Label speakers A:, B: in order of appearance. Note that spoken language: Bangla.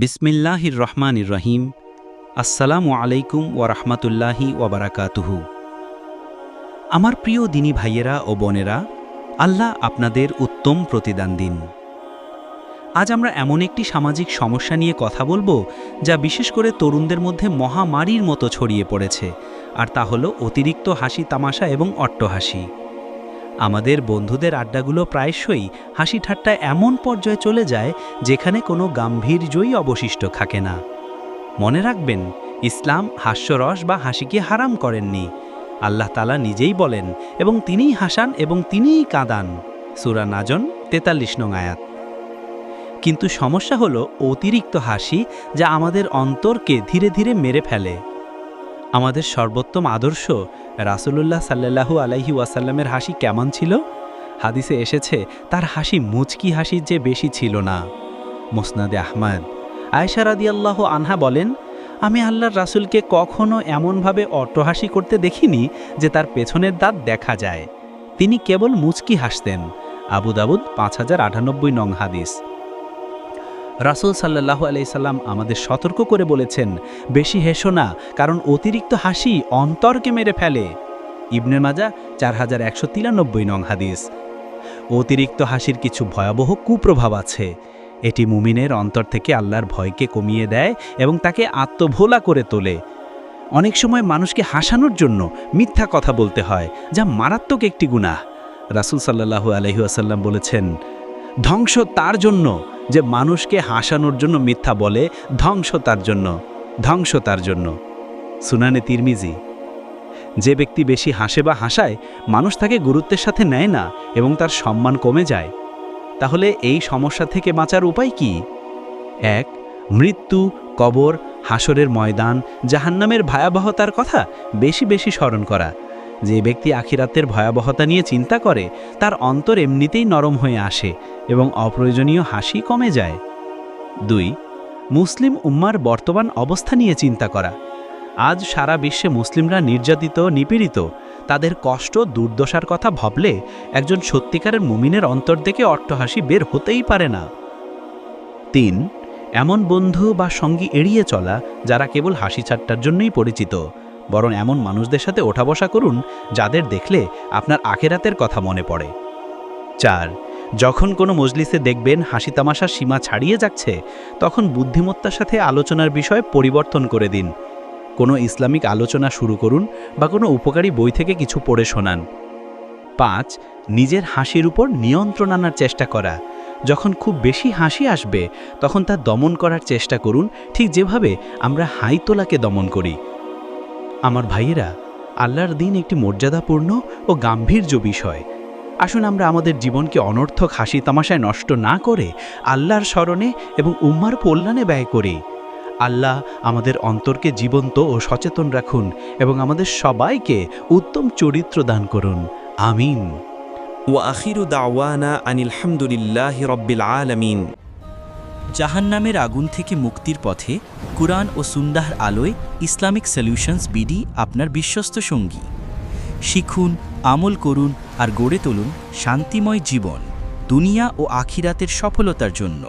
A: বিসমিল্লাহির রহমানির রহিম। আসসালামু আলাইকুম ওয়া রাহমাতুল্লাহি ওয়া বারাকাতুহু। আমার প্রিয় দিনী ভাইয়েরা ও বোনেরা, আল্লাহ আপনাদের উত্তম প্রতিদান দিন। আজ আমরা এমন একটি সামাজিক সমস্যা নিয়ে কথা বলব, যা বিশেষ করে তরুণদের মধ্যে মহামারীর মতো ছড়িয়ে পড়েছে, আর তা হলো অতিরিক্ত হাসি তামাশা এবং অট্টহাসি। আমাদের বন্ধুদের আড্ডাগুলো প্রায়শই হাসি ঠাট্টা এমন পর্যায়ে চলে যায় যেখানে কোনো গাম্ভীর গাম্ভীর্যই অবশিষ্ট থাকে না। মনে রাখবেন, ইসলাম হাস্যরস বা হাসিকে হারাম করেননি। আল্লাহ তালা নিজেই বলেন এবং তিনিই হাসান এবং তিনিই কাঁদান। সুরা নাজন তেতাল্লিশ নং আয়াত। কিন্তু সমস্যা হলো অতিরিক্ত হাসি যা আমাদের অন্তরকে ধীরে ধীরে মেরে ফেলে। আমাদের সর্বোত্তম আদর্শ রাসূলুল্লাহ সাল্লাল্লাহু আলাইহি ওয়াসাল্লামের হাসি কেমন ছিল? হাদিসে এসেছে, তার হাসি মুচকি হাসির যে বেশি ছিল না। মোসনাদে আহমদ। আয়সা রাদিয়াল্লাহ আনহা বলেন, আমি আল্লাহর রাসুলকে কখনও এমনভাবে অট্টহাসি করতে দেখিনি যে তার পেছনের দাঁত দেখা যায়। তিনি কেবল মুচকি হাসতেন। আবু দাবুদ পাঁচ হাজার আটানব্বই নং হাদিস। রাসুল সাল্লাহ আলাইসাল্লাম আমাদের সতর্ক করে বলেছেন, বেশি হেসো না, কারণ অতিরিক্ত হাসি অন্তরকে মেরে ফেলে। ইবনে মাজা চার হাজার একশো তিরানব্বই নং হাদিস। অতিরিক্ত হাসির কিছু ভয়াবহ কুপ্রভাব আছে। এটি মুমিনের অন্তর থেকে আল্লাহর ভয়কে কমিয়ে দেয় এবং তাকে আত্মভোলা করে তোলে। অনেক সময় মানুষকে হাসানোর জন্য মিথ্যা কথা বলতে হয়, যা মারাত্মক একটি গুনাহ। রাসুল সাল্লাহু আলহিউসাল্লাম বলেছেন ধ্বংস তার জন্য, যে মানুষকে হাসানোর জন্য মিথ্যা বলে, ধ্বংস তার জন্য, ধ্বংস তার জন্য। সুনানে তিরমিজি, যে ব্যক্তি বেশি হাসে বা হাসায়, মানুষ তাকে গুরুত্বের সাথে নেয় না এবং তার সম্মান কমে যায়। তাহলে এই সমস্যা থেকে বাঁচার উপায় কি? এক, মৃত্যু, কবর, হাসরের ময়দান, জাহান্নামের ভয়াবহতার কথা বেশি বেশি স্মরণ করা। যে ব্যক্তি আখিরাতের ভয়াবহতা নিয়ে চিন্তা করে, তার অন্তর এমনিতেই নরম হয়ে আসে এবং অপ্রয়োজনীয় হাসি কমে যায়। দুই, মুসলিম উম্মার বর্তমান অবস্থা নিয়ে চিন্তা করা। আজ সারা বিশ্বে মুসলিমরা নির্যাতিত, নিপীড়িত, তাদের কষ্ট, দুর্দশার কথা ভাবলে একজন সত্যিকারের মুমিনের অন্তর থেকে অট্টহাসি বের হতেই পারে না। তিন, এমন বন্ধু বা সঙ্গী এড়িয়ে চলা যারা কেবল হাসি ছাট্টার জন্যই পরিচিত। বরং এমন মানুষদের সাথে ওঠা বসা করুন যাদের দেখলে আপনার আখেরাতের কথা মনে পড়ে। চার, যখন কোনো মজলিসে দেখবেন হাসি তামাশার সীমা ছাড়িয়ে যাচ্ছে, তখন বুদ্ধিমত্তার সাথে আলোচনার বিষয় পরিবর্তন করে দিন। কোনো ইসলামিক আলোচনা শুরু করুন বা কোনো উপকারী বই থেকে কিছু পড়ে শোনান। পাঁচ, নিজের হাসির উপর নিয়ন্ত্রণ আনার চেষ্টা করা। যখন খুব বেশি হাসি আসবে, তখন তা দমন করার চেষ্টা করুন, ঠিক যেভাবে আমরা হাইতোলাকে দমন করি। আমার ভাইয়েরা, আল্লাহর দিন একটি মর্যাদাপূর্ণ ও গাম্ভীর্য বিষয়। আসুন আমরা আমাদের জীবনকে অনর্থক হাসি তামাশায় নষ্ট না করে আল্লাহর স্মরণে এবং উম্মার কল্যাণে ব্যয় করি। আল্লাহ আমাদের অন্তরকে জীবন্ত ও সচেতন রাখুন এবং আমাদের সবাইকে উত্তম চরিত্র দান করুন। আমিন।
B: ওয়া আখিরু আনিলহামদুলিল্লাহ রব্বিল আলমিন।
C: জাহান্নামের আগুন থেকে মুক্তির পথে কুরআন ও সুন্দাহর আলোয় ইসলামিক সলিউশনস বিডি আপনার বিশ্বস্ত সঙ্গী। শিখুন, আমল করুন আর গড়ে তুলুন শান্তিময় জীবন দুনিয়া ও আখিরাতের সফলতার জন্য।